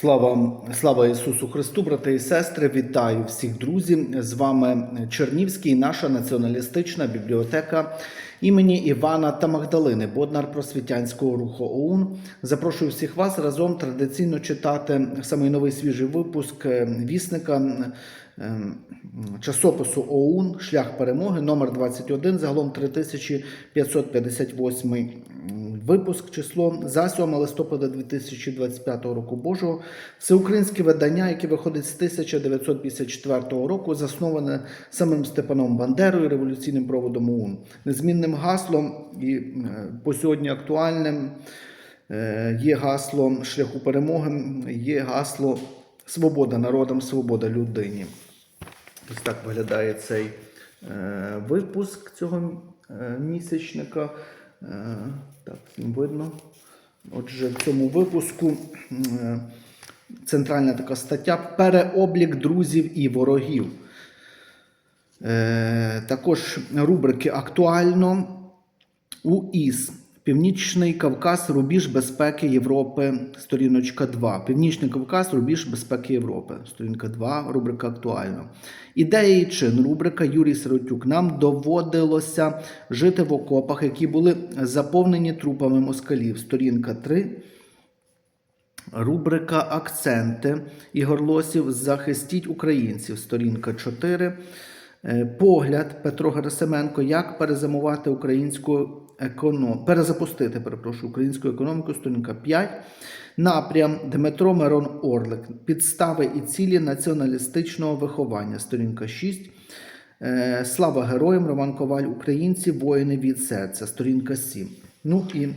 Слава, слава Ісусу Христу, брати і сестри! Вітаю всіх друзів! З вами Чернівський, наша націоналістична бібліотека імені Івана та Магдалини, Боднар просвітянського руху ОУН. Запрошую всіх вас разом традиційно читати самий новий свіжий випуск е, вісника е, часопису ОУН Шлях перемоги номер 21, загалом 3558 Випуск число за 7 листопада 2025 року Божого. Всеукраїнське видання, яке виходить з 1954 року, засноване самим Степаном Бандерою, революційним проводом ОУН. Незмінним гаслом і е, по сьогодні актуальним е, є гасло шляху перемоги, є гасло Свобода народам, свобода людині. Ось так виглядає цей е, випуск цього місячника. Е, так, видно. Отже, в цьому випуску е, центральна така стаття Переоблік друзів і ворогів. Е, також рубрики Актуально УІС. Північний Кавказ, рубіж безпеки Європи, сторіночка 2. Північний Кавказ, рубіж безпеки Європи, сторінка 2, рубрика Актуально. Ідея і чин, рубрика Юрій Сиротюк. Нам доводилося жити в окопах, які були заповнені трупами москалів. Сторінка 3. Рубрика Акценти Ігор Лосів Захистіть українців. Сторінка 4. Е, Погляд Петро Герасименко. Як перезамувати українську економ... перезапустити перепрошую, українську економіку. Сторінка 5. Напрям Дмитро Мирон Орлик. Підстави і цілі націоналістичного виховання. Сторінка 6. Е, Слава героям Роман Коваль. Українці, воїни від серця. Сторінка 7. Ну і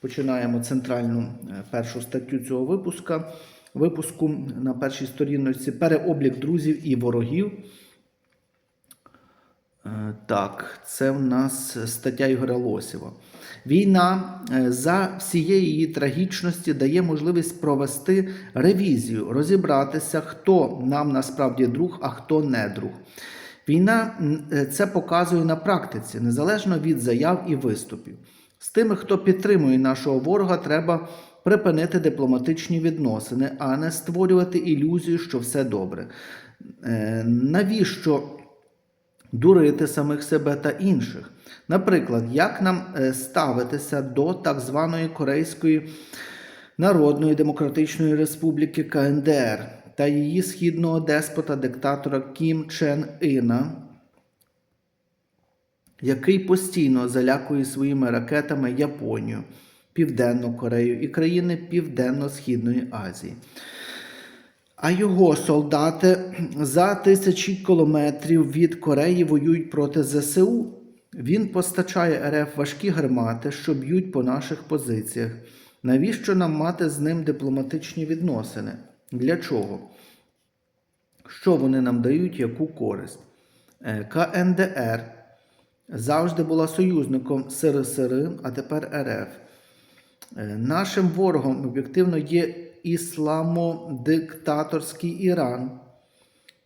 починаємо центральну е, першу статтю цього випуска. Випуску на першій сторінці переоблік друзів і ворогів. Е, Так, це в нас стаття Ігоря Лосєва. Війна е, за всієї її трагічності дає можливість провести ревізію, розібратися, хто нам насправді друг, а хто не друг. Війна е, це показує на практиці, незалежно від заяв і виступів. З тими, хто підтримує нашого ворога, треба припинити дипломатичні відносини, а не створювати ілюзію, що все добре. Навіщо дурити самих себе та інших. Наприклад, як нам е, ставитися до так званої Корейської Народної Демократичної Республіки КНДР та її східного деспота диктатора Кім Чен Іна, який постійно залякує своїми ракетами Японію, Південну Корею і країни Південно-Східної Азії. А його солдати за тисячі кілометрів від Кореї воюють проти ЗСУ. Він постачає РФ важкі гармати, що б'ють по наших позиціях. Навіщо нам мати з ним дипломатичні відносини? Для чого? Що вони нам дають, яку користь? Е, КНДР завжди була союзником СРСР, а тепер РФ. Е, Нашим ворогом об'єктивно є ісламодиктаторський Іран,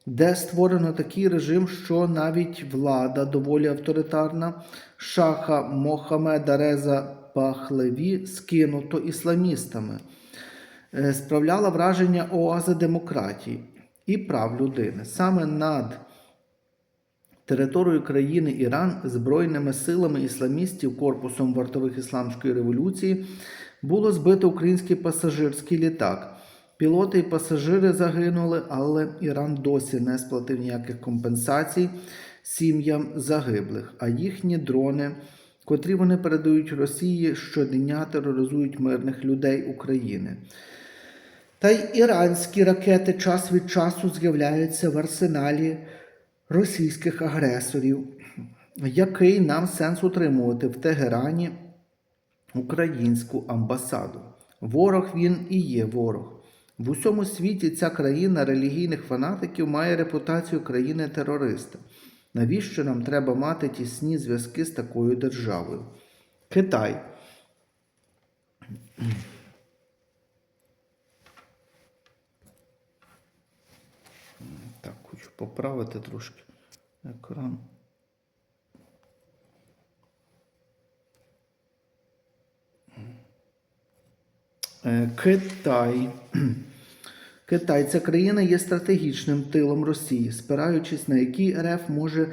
де створено такий режим, що навіть влада доволі авторитарна шаха Мохамеда Реза Пахлеві скинуто ісламістами, Е, справляла враження оази демократії і прав людини. Саме над територію країни Іран збройними силами ісламістів корпусом вартових ісламської революції було збито український пасажирський літак. Пілоти і пасажири загинули, але Іран досі не сплатив ніяких компенсацій сім'ям загиблих, а їхні дрони, котрі вони передають Росії, щодня тероризують мирних людей України. Та й іранські ракети час від часу з'являються в арсеналі російських агресорів, який нам сенс утримувати в Тегерані українську амбасаду. Ворог він і є ворог. В усьому світі ця країна релігійних фанатиків має репутацію країни-терориста. Навіщо нам треба мати тісні зв'язки з такою державою? Китай. Так, хочу поправити трошки екран. Китай. Китай ця країна є стратегічним тилом Росії, спираючись на який РФ може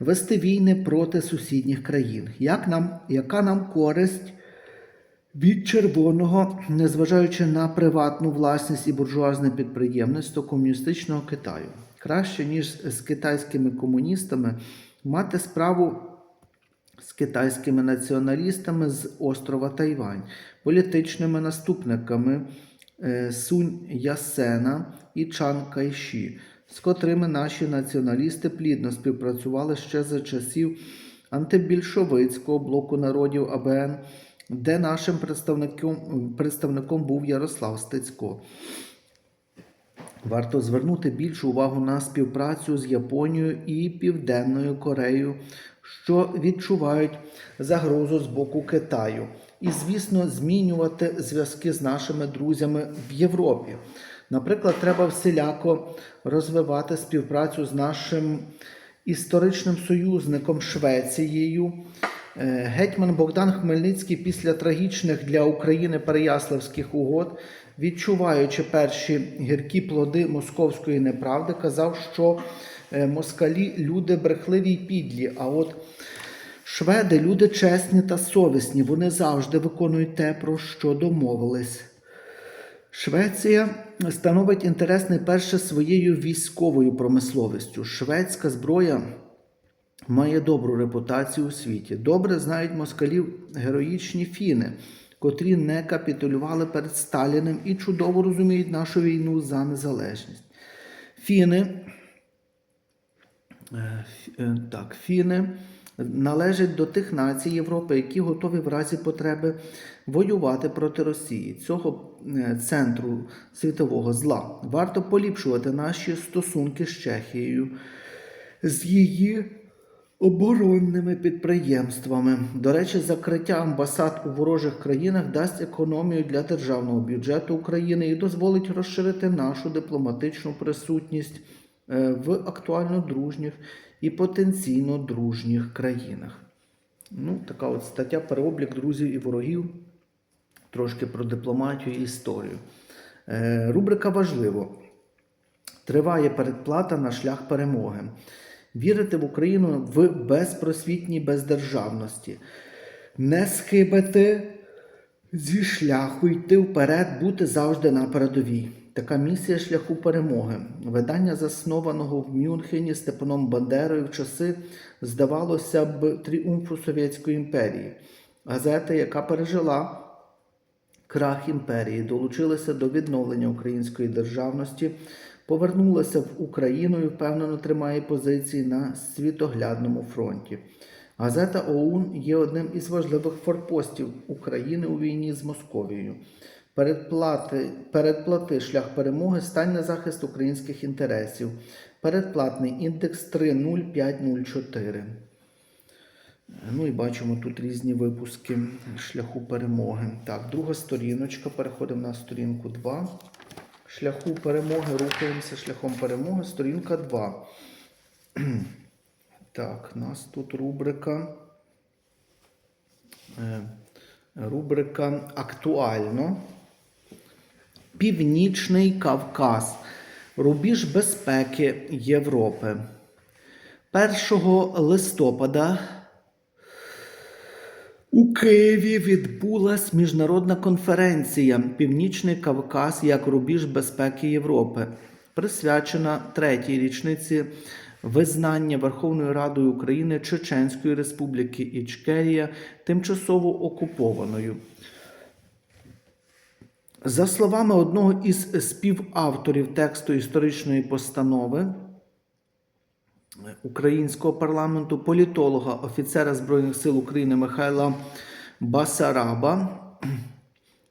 вести війни проти сусідніх країн. Як нам, яка нам користь від червоного, незважаючи на приватну власність і буржуазне підприємництво комуністичного Китаю? Краще ніж з китайськими комуністами мати справу з китайськими націоналістами з острова Тайвань, політичними наступниками е, Сунь Ясена і Чан Кайші, з котрими наші націоналісти плідно співпрацювали ще за часів антибільшовицького блоку народів АБН, де нашим представником, представником був Ярослав Стецько. Варто звернути більшу увагу на співпрацю з Японією і Південною Кореєю, що відчувають загрозу з боку Китаю, і, звісно, змінювати зв'язки з нашими друзями в Європі. Наприклад, треба всіляко розвивати співпрацю з нашим історичним союзником Швецією. Е, Гетьман Богдан Хмельницький після трагічних для України Переяславських угод, відчуваючи перші гіркі плоди московської неправди, казав, що москалі люди брехливі й підлі. А от шведи люди чесні та совісні. Вони завжди виконують те, про що домовились. Швеція становить інтерес найперше своєю військовою промисловістю. Шведська зброя має добру репутацію у світі. Добре знають москалів героїчні фіни, котрі не капітулювали перед Сталіним і чудово розуміють нашу війну за незалежність. Фіни, е, е, так, фіни належать до тих націй Європи, які готові в разі потреби воювати проти Росії. Цього е, центру світового зла варто поліпшувати наші стосунки з Чехією, з її оборонними підприємствами. До речі, закриття амбасад у ворожих країнах дасть економію для державного бюджету України і дозволить розширити нашу дипломатичну присутність е, в актуально дружніх і потенційно дружніх країнах. Ну, така от стаття переоблік друзів і ворогів. Трошки про дипломатію і історію. Е, рубрика важливо. Триває передплата на шлях перемоги. Вірити в Україну в безпросвітній бездержавності. Не схибити зі шляху, йти вперед, бути завжди на передовій. Така місія шляху перемоги. Видання, заснованого в Мюнхені Степаном Бандерою в часи, здавалося б, тріумфу Совєтської імперії. Газета, яка пережила крах імперії, долучилася до відновлення української державності, повернулася в Україну і впевнено тримає позиції на світоглядному фронті. Газета ОУН є одним із важливих форпостів України у війні з Московією. Передплати, передплати шлях перемоги стань на захист українських інтересів. Передплатний індекс 30504. Ну і бачимо тут різні випуски шляху перемоги. Так, друга сторіночка. Переходимо на сторінку 2. Шляху перемоги. Рухаємося шляхом перемоги. Сторінка 2. Так, у нас тут рубрика. е, Рубрика Актуально. Північний Кавказ. Рубіж безпеки Європи. 1 листопада у Києві відбулась міжнародна конференція Північний Кавказ як рубіж безпеки Європи, присвячена третій річниці визнання Верховною Радою України Чеченської Республіки Ічкерія тимчасово окупованою. За словами одного із співавторів тексту історичної постанови українського парламенту, політолога, офіцера Збройних сил України Михайла Басараба,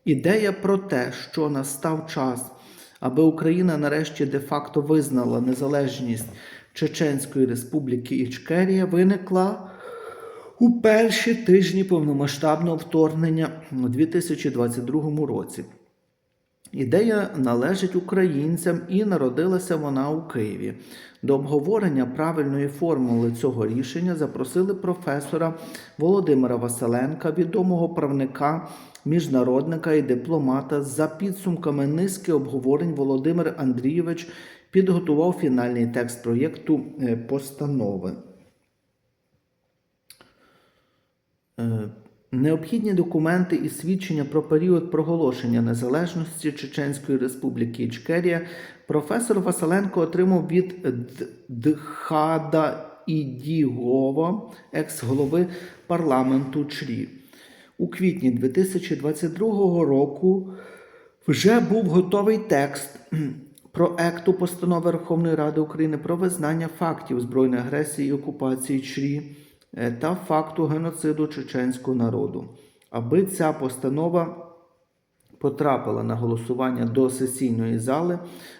ідея про те, що настав час, аби Україна нарешті де-факто визнала незалежність Чеченської Республіки Ічкерія, виникла у перші тижні повномасштабного вторгнення у 2022 році. Ідея належить українцям і народилася вона у Києві. До обговорення правильної формули цього рішення запросили професора Володимира Василенка, відомого правника, міжнародника і дипломата. За підсумками низки обговорень Володимир Андрійович підготував фінальний текст проєкту е, постанови. Необхідні документи і свідчення про період проголошення незалежності Чеченської Республіки Ічкерія професор Василенко отримав від Дхада Ідігова, екс-голови парламенту ЧРІ. У квітні 2022 року вже був готовий текст проекту постанови Верховної Ради України про визнання фактів збройної агресії і окупації ЧРІ та факту геноциду чеченського народу. Аби ця постанова потрапила на голосування до сесійної зали,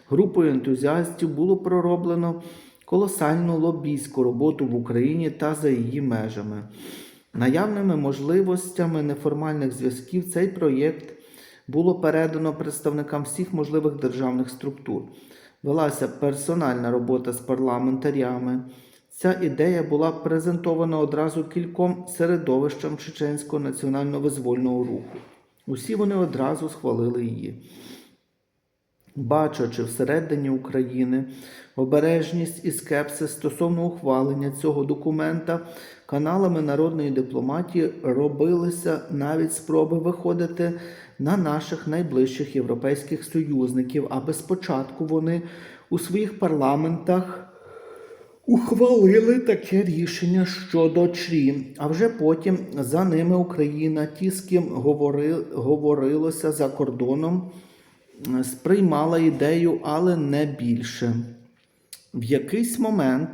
групою ентузіастів було пророблено колосальну лобійську роботу в Україні та за її межами. Наявними можливостями неформальних зв'язків цей проєкт було передано представникам всіх можливих державних структур. Велася персональна робота з парламентарями. Ця ідея була презентована одразу кільком середовищам чеченського національно-визвольного руху. Усі вони одразу схвалили її. Бачачи всередині України обережність і скепсис стосовно ухвалення цього документа, каналами народної дипломатії робилися навіть спроби виходити на наших найближчих європейських союзників, аби спочатку вони у своїх парламентах ухвалили таке рішення щодо ЧРІ, а вже потім за ними Україна, ті, з ким говори, говорилося за кордоном, сприймала ідею, але не більше. В якийсь момент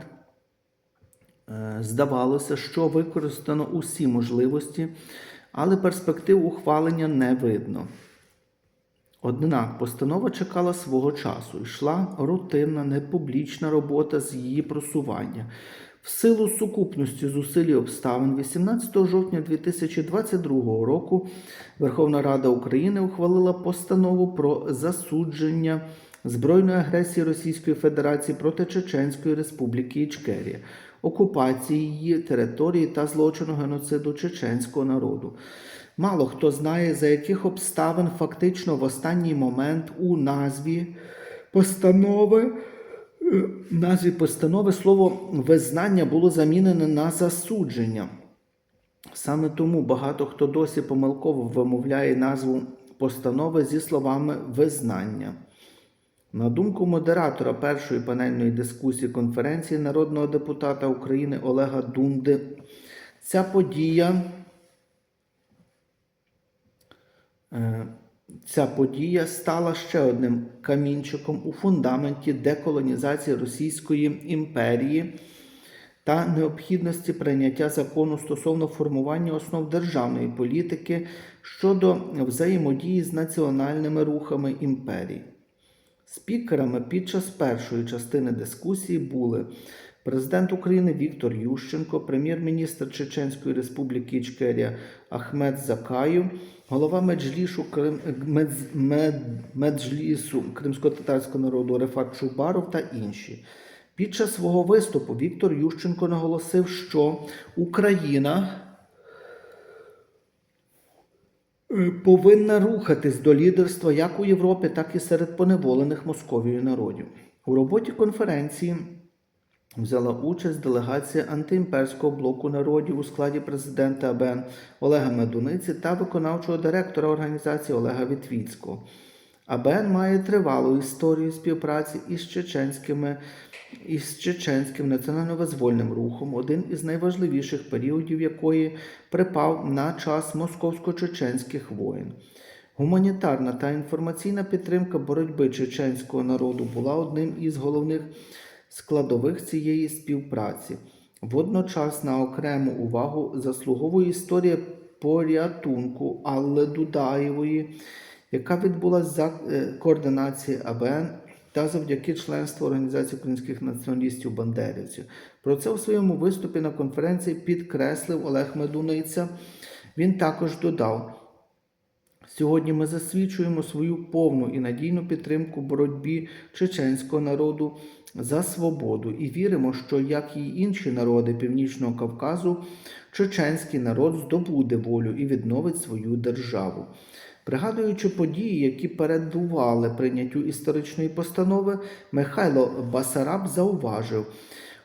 е, здавалося, що використано усі можливості, але перспектив ухвалення не видно. Однак постанова чекала свого часу, йшла рутинна, непублічна робота з її просування. В силу сукупності зусиль і обставин 18 жовтня 2022 року Верховна Рада України ухвалила постанову про засудження збройної агресії Російської Федерації проти Чеченської Республіки Ічкерія, окупації її території та злочину геноциду чеченського народу. Мало хто знає, за яких обставин фактично в останній момент у назві постанови, е, назві постанови слово визнання було замінене на засудження. Саме тому багато хто досі помилково вимовляє назву постанови зі словами визнання. На думку модератора першої панельної дискусії конференції народного депутата України Олега Дунди, ця подія. Ця подія стала ще одним камінчиком у фундаменті деколонізації Російської імперії та необхідності прийняття закону стосовно формування основ державної політики щодо взаємодії з національними рухами імперії. Спікерами під час першої частини дискусії були президент України Віктор Ющенко, прем'єр-міністр Чеченської Республіки Ічкерія Ахмед Закаєв, голова Меджлішу Крим, Медз- Мед, Меджлісу кримсько-татарського народу Рефат Чубаров та інші. Під час свого виступу Віктор Ющенко наголосив, що Україна е, повинна рухатись до лідерства як у Європі, так і серед поневолених Московією народів. У роботі конференції взяла участь делегація антиімперського блоку народів у складі президента АБН Олега Медуниці та виконавчого директора організації Олега Вітвіцького. АБН має тривалу історію співпраці із чеченськими із чеченським національно-визвольним рухом, один із найважливіших періодів якої припав на час московсько-чеченських воєн. Гуманітарна та інформаційна підтримка боротьби чеченського народу була одним із головних складових цієї співпраці. Водночас на окрему увагу заслуговує історія порятунку Алли Дудаєвої, яка відбулася за е, координації АБН та завдяки членству Організації українських націоналістів Бандерівців. Про це у своєму виступі на конференції підкреслив Олег Медуниця. Він також додав, Сьогодні ми засвідчуємо свою повну і надійну підтримку боротьбі чеченського народу за свободу і віримо, що, як і інші народи Північного Кавказу, чеченський народ здобуде волю і відновить свою державу. Пригадуючи події, які передували прийняттю історичної постанови, Михайло Басараб зауважив.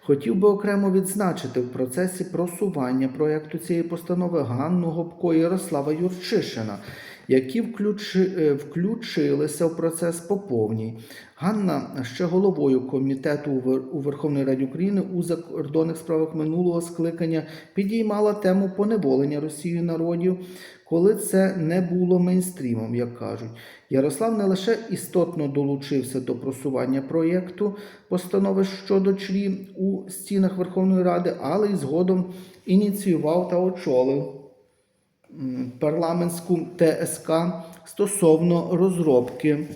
Хотів би окремо відзначити в процесі просування проєкту цієї постанови Ганну Гопко Ярослава Юрчишина, які е, включилися в процес по повній. Ганна ще головою комітету у Вер- у Верховній Раді України у закордонних справах минулого скликання підіймала тему поневолення Росією народів, коли це не було мейнстрімом, як кажуть. Ярослав не лише істотно долучився до просування проєкту постанови щодо члі у стінах Верховної Ради, але й згодом ініціював та очолив парламентську ТСК стосовно розробки